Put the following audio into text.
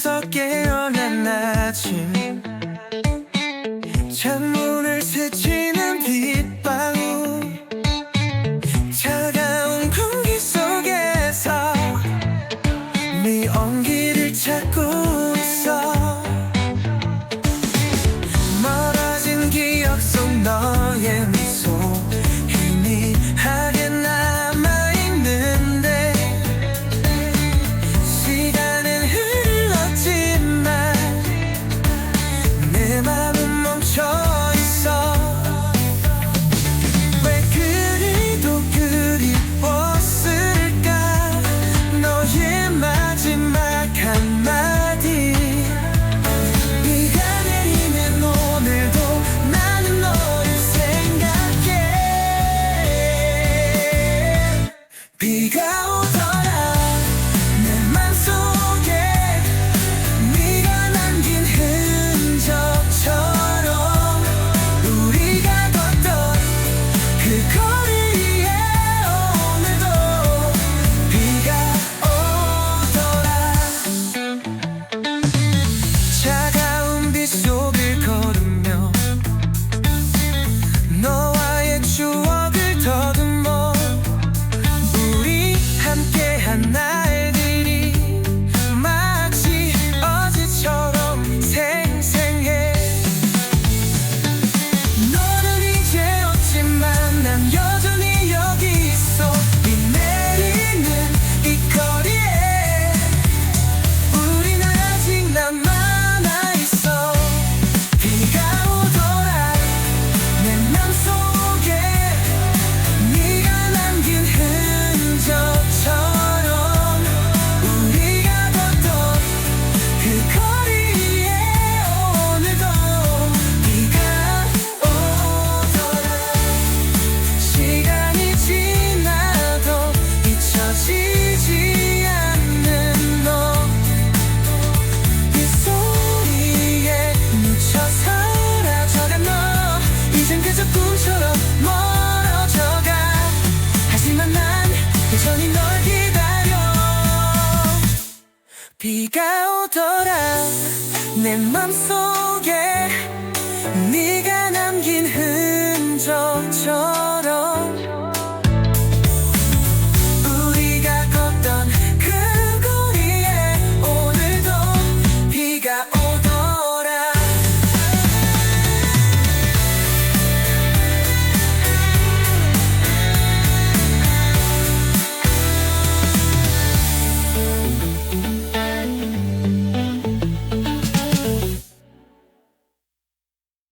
잠에서 깨어난 아침. 창문을 스치는 complicado. 비가 오더라. 내 맘속에 네가